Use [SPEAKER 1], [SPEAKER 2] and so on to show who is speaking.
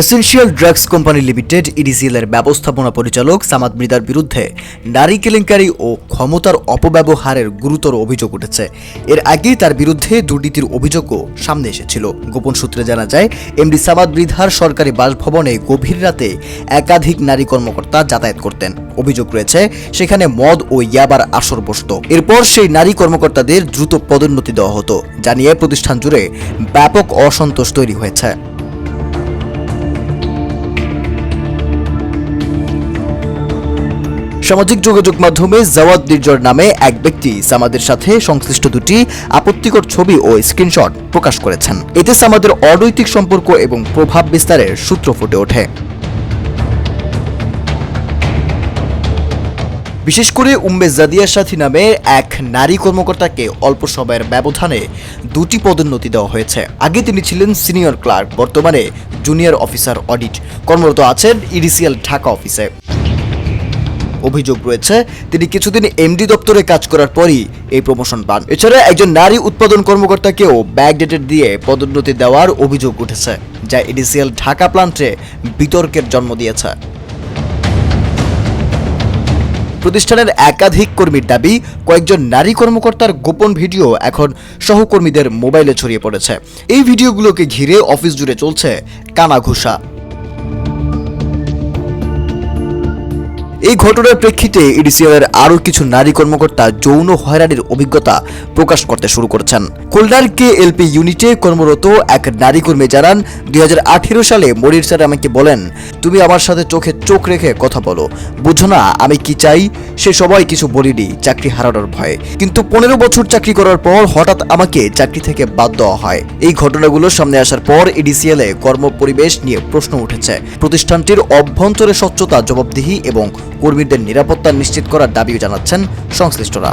[SPEAKER 1] Essential drugs company limited EDCL এর ব্যবস্থাপনা পরিচালক সামাদ মৃদার বিরুদ্ধে নারী কেলেঙ্কারি ও ক্ষমতার অপব্যবহারের গুরুতর অভিযোগ উঠেছে। এর আগে তার বিরুদ্ধে দুর্নীতির অভিযোগও সামনে এসেছিল। গোপন সূত্রে জানা যায়, এমডি সামাদ মৃধার সরকারি বাসভবনে গভীর রাতে একাধিক নারী কর্মকর্তা যাতায়াত করতেন। অভিযোগ রয়েছে, সেখানে মদ ও ইয়াবার আসর বসত। এরপর সেই নারী কর্মকর্তাদের দ্রুত পদোন্নতি দেওয়া হতো। জানিয়ে প্রতিষ্ঠান জুড়ে ব্যাপক অসন্তোষ তৈরি হয়েছে। সামাজিক যোগাযোগ মাধ্যমে জাওয়াদ নির্জর নামে এক ব্যক্তি সামাদের সাথে সংশ্লিষ্ট দুটি আপত্তিকর ছবি ও স্ক্রিনশট প্রকাশ করেছেন। এতে সামাদের অনৈতিক সম্পর্ক এবং প্রভাব বিস্তারের সূত্র ফুটে ওঠে। বিশেষ করে উম্মে জাদিয়া সাথী নামে এক নারী কর্মকর্তাকে অল্প সময়ের ব্যবধানে দুটি পদোন্নতি দেওয়া হয়েছে। আগে তিনি ছিলেন সিনিয়র ক্লার্ক, বর্তমানে জুনিয়র অফিসার অডিট। কর্মরত আছেন ইডিসিএল ঢাকা অফিসে। অভিযোগ রয়েছে, তিনি কিছুদিন এমডি দপ্তরে কাজ করার পরই এই প্রমোশন পান। এছাড়া একজন নারী উৎপাদন কর্মকর্তাকেও ব্যাকডেটেড দিয়ে পদোন্নতি দেওয়ার অভিযোগ উঠেছে, যা ইডিসিএল ঢাকা প্লান্টে বিতর্কের জন্ম দিয়েছে। প্রতিষ্ঠানের একাধিক কর্মীর দাবি, কয়েকজন নারী কর্মকর্তার গোপন ভিডিও এখন সহকর্মীদের মোবাইলে ছড়িয়ে পড়েছে। এই ভিডিওগুলোকে ঘিরে অফিস জুড়ে চলছে কানাঘুষা। এই ঘটনার প্রেক্ষিতে ইডিসিএল এর আরও কিছু নারী কর্মকর্তা যৌন হয়রানির অভিজ্ঞতা প্রকাশ করতে শুরু করেছেন। খুলনার কে এলপি ইউনিটে কর্মরত এক নারী কর্মী জানান, দুই হাজার আঠারো সালে মরির স্যার আমাকে বলেন, তুমি আমার সাথে চোখে চোখ রেখে কথা বলো। বুঝো না, আমি কি চাই? সে সবাই কিছু বলিনি, চাকরি হারানোর ভয়ে। কিন্তু পনেরো বছর চাকরি করার পর হঠাৎ আমাকে চাকরি থেকে বাদ দেওয়া হয়। এই ঘটনাগুলো সামনে আসার পর ইডিসিএল এ কর্মপরিবেশ নিয়ে প্রশ্ন উঠেছে। প্রতিষ্ঠানটির অভ্যন্তরে স্বচ্ছতা, জবাবদিহি এবং কর্মীদের নিরাপত্তা নিশ্চিত করার দাবিও জানাচ্ছেন সংশ্লিষ্টরা।